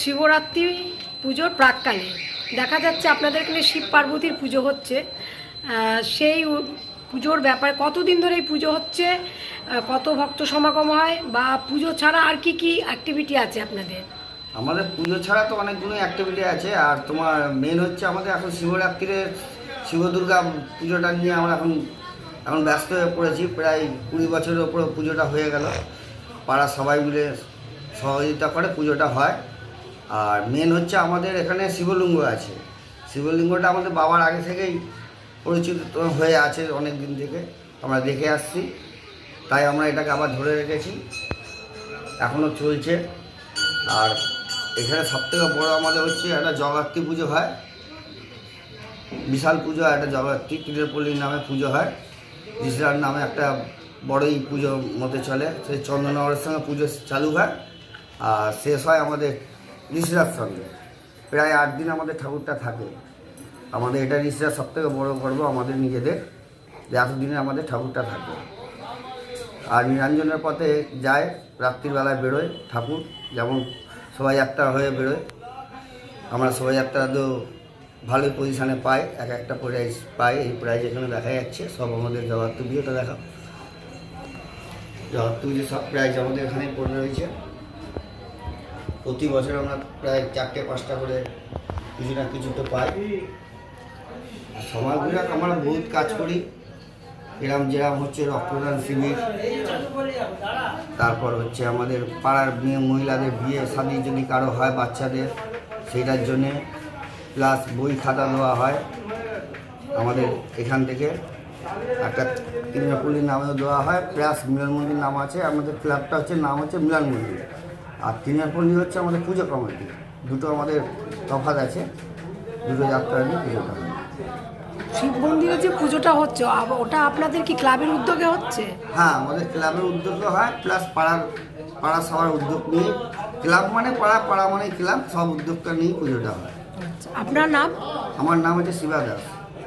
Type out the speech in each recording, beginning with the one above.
শিবরাত্রি পুজোর প্রাককালে দেখা যাচ্ছে আপনাদের এখানে শিব পার্বতীর পুজো হচ্ছে। সেই পুজোর ব্যাপারে কতদিন ধরে এই পুজো হচ্ছে? কত ভক্ত সমাগম হয়? বা পুজো ছাড়া আর কি কি অ্যাক্টিভিটি আছে আপনাদের? আমাদের পুজো ছাড়া তো অনেকগুলো অ্যাক্টিভিটি আছে। আর তোমার মেন হচ্ছে আমাদের এখন শিবরাত্রিরে শিব দুর্গা পুজোটা নিয়ে আমরা এখন এখন ব্যস্ত হয়ে পড়েছি, প্রায় কুড়ি বছরের ওপরে পুজোটা হয়ে গেল। পাড়া সবাই মিলে সহযোগিতা করে পুজোটা হয়। আর মেন হচ্ছে আমাদের এখানে শিবলিঙ্গ আছে। শিবলিঙ্গটা আমাদের বাবার আগে থেকেই পরিচিত হয়ে আছে অনেক দিন থেকে। আমরা দেখে আসছি। তাই আমরা এটাকে আবার ধরে রেখেছি। এখনও চলছে। আর এখানে সবথেকে বড় আমাদের হচ্ছে একটা জগত্রী পুজো হয়। বিশাল পুজো একটা জগত্রী তীরেপল্লীর নামে পুজো হয়। ঋষিরার নামে একটা বড়ই পুজো মতে চলে। সেই চন্দ্রনগরের সঙ্গে পুজো চালু হয় আর শেষ হয় আমাদের ঋষিরার সঙ্গে। প্রায় আট দিন আমাদের ঠাকুরটা থাকে। আমাদের এটা ঋষিরার সবথেকে বড় গর্ব আমাদের নিজেদের যে এতদিনে আমাদের ঠাকুরটা থাকে। আর নিরঞ্জনের পথে যায় রাত্রিবেলায় বেরোয় ঠাকুর, যেমন শোভাযাত্রা হয়ে বেরোয়। আমরা শোভাযাত্রা তো ভালোই পজিশানে পায়, এক একটা প্রাইজ পাই এই প্রাইজ এখানে দেখা যাচ্ছে। সব আমাদের জগত্ত পুজোটা দেখা জগত্ত পুজো সব প্রাইজ আমাদের এখানেই পড়ে রয়েছে। প্রতি বছর আমরা প্রায় চারটে, পাঁচটা করে কিছু না কিছু তো পাই। সমাজবিরাট আমরা বহুত কাজ করি। এরম যেরম হচ্ছে রক্তদান শিবির। তারপর হচ্ছে আমাদের পাড়ার মেয়ে মহিলাদের বিয়ে শাদি যদি কারও হয় বাচ্চাদের সেটার জন্যে প্লাস বই খাতা দেওয়া হয়। আমাদের এখান থেকে একটা তিরুনাপল্লির নামেও দেওয়া হয় প্লাস মিলন মন্দির নাম আছে। আমাদের ক্লাবটা হচ্ছে নাম হচ্ছে মিলন মন্দির। আর তিরুনাপল্লি হচ্ছে আমাদের পুজো কমিটি। দুটো আমাদের তফাৎ আছে। দুটো যাত্রা নিয়ে পুজো হয় শিব মন্দিরে যে পুজোটা হচ্ছে ওটা আপনাদের কি ক্লাবের উদ্যোগে হচ্ছে? হ্যাঁ আমাদের ক্লাবের উদ্যোগে হয় প্লাস পাড়ার পাড়া সবার উদ্যোগ নিয়ে। ক্লাব মানে পাড়া পাড়া মানে ক্লাব সব উদ্যোগটা নিয়ে পুজোটা হয়। আপনার নাম? আমার নাম হচ্ছে শিবা দাস।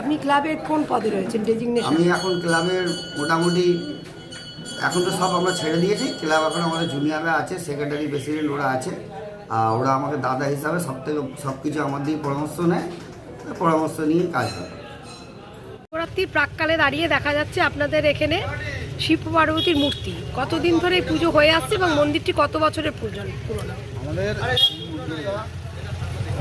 আপনি ক্লাবের কোন পদে রয়েছেন? ডেজিগনেশন আমি এখন ক্লাবের মোটামুটি এখন তো সব আমরা ছেড়ে দিয়েছি। ক্লাব এখন আমাদের জুনিয়ররা আছে সেক্রেটারি প্রেসিডেন্ট ওরা আছে। আর ওরা আমাকে দাদা হিসাবে সব থেকে সব কিছু আমার দিয়ে পরামর্শ নেয়। পরামর্শ নিয়ে কাজ হয়। শিবরাত্রির প্রাককালে দাঁড়িয়ে দেখা যাচ্ছে আপনাদের এখানে শিব পার্বতীর মূর্তি। কতদিন ধরে এই পুজো হয়ে আসছে এবং মন্দিরটি কত বছরের পুজো পুরনো? আমাদের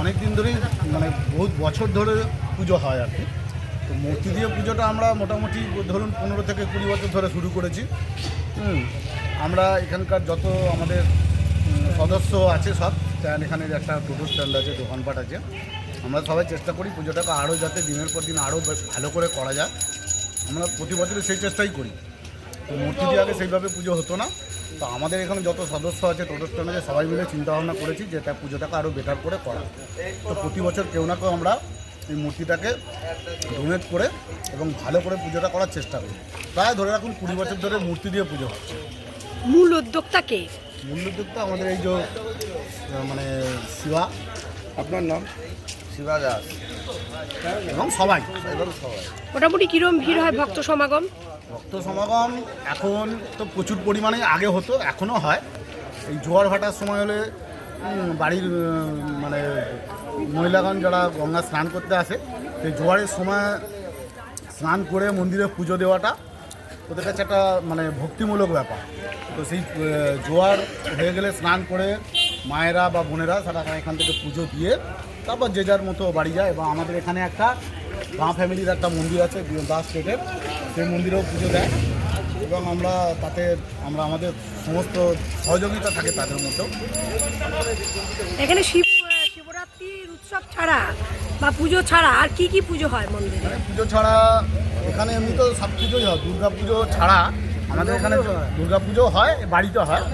অনেক দিন ধরেই মানে বহুত বছর ধরে পুজো হয় আর কি। তো মূর্তি দিয়ে পুজোটা আমরা মোটামুটি ধরুন পনেরো থেকে কুড়ি বছর ধরে শুরু করেছি। আমরা এখানকার যত আমাদের সদস্য আছে সব স্ট্যান্ড এখানে একটা টোটো স্ট্যান্ড আছে, দোকানপাট আছে। আমরা সবাই চেষ্টা করি পুজোটাকে আরও যাতে দিনের পর দিন আরও ভালো করে করা যায়। আমরা প্রতি বছরই সেই চেষ্টাই করি। তো মূর্তি দিয়ে আগে সেইভাবে পুজো হতো না। তো আমাদের এখানে যত সদস্য আছে টোটো স্ট্যান্ড আছে সবাই মিলে চিন্তা ভাবনা করেছি যে এটা পুজোটাকে আরও বেটার করে করা তো প্রতি বছর কেউ না কেউ আমরা এই মূর্তিটাকে ডোনেট করে এবং ভালো করে পুজোটা করার চেষ্টা করি। প্রায় ধরে রাখুন কুড়ি বছর ধরে মূর্তি দিয়ে পুজো হচ্ছে। মূল উদ্যোক্তা কে? মূল উদ্যোক্তা আমাদের এই যে মানে শিবা। আপনার নাম? শিবা দাস। এবং সবাই। এবং সবাই। মোটামুটি কিরম ভিড় হয় ভক্ত সমাগম? ভক্ত সমাগম এখন তো প্রচুর পরিমাণে আগে হতো এখনও হয়। এই জোয়ার ভাটার সময় হলে বাড়ির মানে মহিলাগণ যারা গঙ্গা স্নান করতে আসে, সেই জোয়ারের সময় স্নান করে মন্দিরে পুজো দেওয়াটা ওদের কাছে একটা মানে ভক্তিমূলক ব্যাপার। তো সেই জোয়ার হয়ে গেলে স্নান করে মায়েরা বা বোনেরা তারা এখান থেকে পুজো দিয়ে, তারপর যে যার মতো বাড়ি যায়। এবং আমাদের এখানে একটা গাঁ ফ্যামিলির একটা মন্দির আছে দাস স্টেটের সেই মন্দিরেও পুজো দেয়। এবং আমরা তাতে আমরা আমাদের সমস্ত সহযোগিতা থাকে তাদের মধ্যেও। এখানে শিব শিবরাত্রির উৎসব ছাড়া বা পুজো ছাড়া আর কি কি পুজো হয় মন্দিরে? পুজো ছাড়া এখানে এমনি তো সব পুজোই হয়। দুর্গা পুজো ছাড়া আমাদের এখানে দুর্গা পুজো হয় বাড়িতে হয়।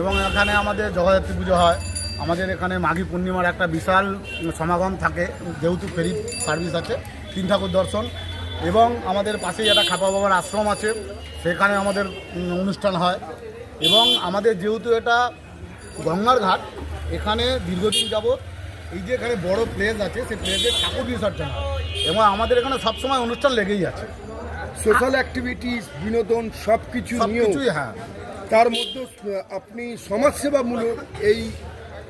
এবং এখানে আমাদের জগদ্ধাত্রী পুজো হয়। আমাদের এখানে মাঘী পূর্ণিমার একটা বিশাল সমাগম থাকে যেহেতু ফেরি সার্ভিস আছে। তিন ঠাকুর দর্শন এবং আমাদের পাশেই একটা খাপা বাবার আশ্রম আছে সেখানে আমাদের অনুষ্ঠান হয়। এবং আমাদের যেহেতু এটা গঙ্গার ঘাট এখানে দীর্ঘদিন যাবৎ এই যে এখানে বড় প্লেস আছে সেই প্লেসে ঠাকুর বিসর্জন হয় এবং আমাদের এখানে সবসময় অনুষ্ঠান লেগেই আছে। সোশ্যাল অ্যাক্টিভিটিস বিনোদন সব কিছু হ্যাঁ। তার মধ্যে আপনি সমাজসেবামূলক এই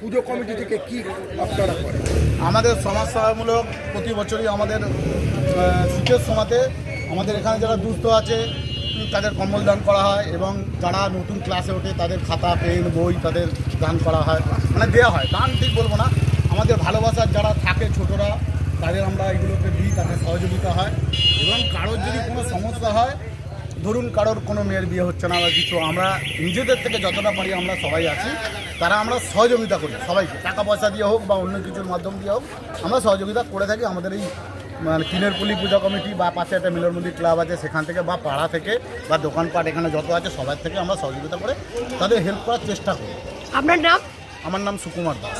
পুজো কমিটি থেকে কি আপনারা করেন? আমাদের সমাজসেবামূলক প্রতি বছরই আমাদের শীতের সময়তে আমাদের এখানে যারা দুস্থ আছে তাদের কম্বল দান করা হয় এবং যারা নতুন ক্লাসে ওঠে তাদের খাতা, পেন, বই তাদের দান করা হয়। মানে দেওয়া হয়। দান ঠিক বলব না। আমাদের ভালোবাসার যারা থাকে ছোটরা, তাদের আমরা এগুলোকে দিই, তাদের সহযোগিতা হয় এবং কারোর যদি কোনো সমস্যা হয় ধরুন কারোর কোনো মেয়ের বিয়ে হচ্ছে না বা কিছু আমরা নিজেদের থেকে যতটা পারি আমরা সবাই আছি। তারা আমরা সহযোগিতা করি সবাইকে। টাকা পয়সা দিয়ে হোক বা অন্য কিছুর মাধ্যম দিয়ে হোক আমরা সহযোগিতা করে থাকি আমাদের এই মানে কিনের পুলি পূজা কমিটি বা পাশে একটা মিলন মন্দির ক্লাব আছে সেখান থেকে বা পাড়া থেকে বা দোকানপাট এখানে যত আছে সবার থেকে আমরা সহযোগিতা করে তাদের হেল্প করার চেষ্টা করি। আপনার নাম? আমার নাম সুকুমার দাস।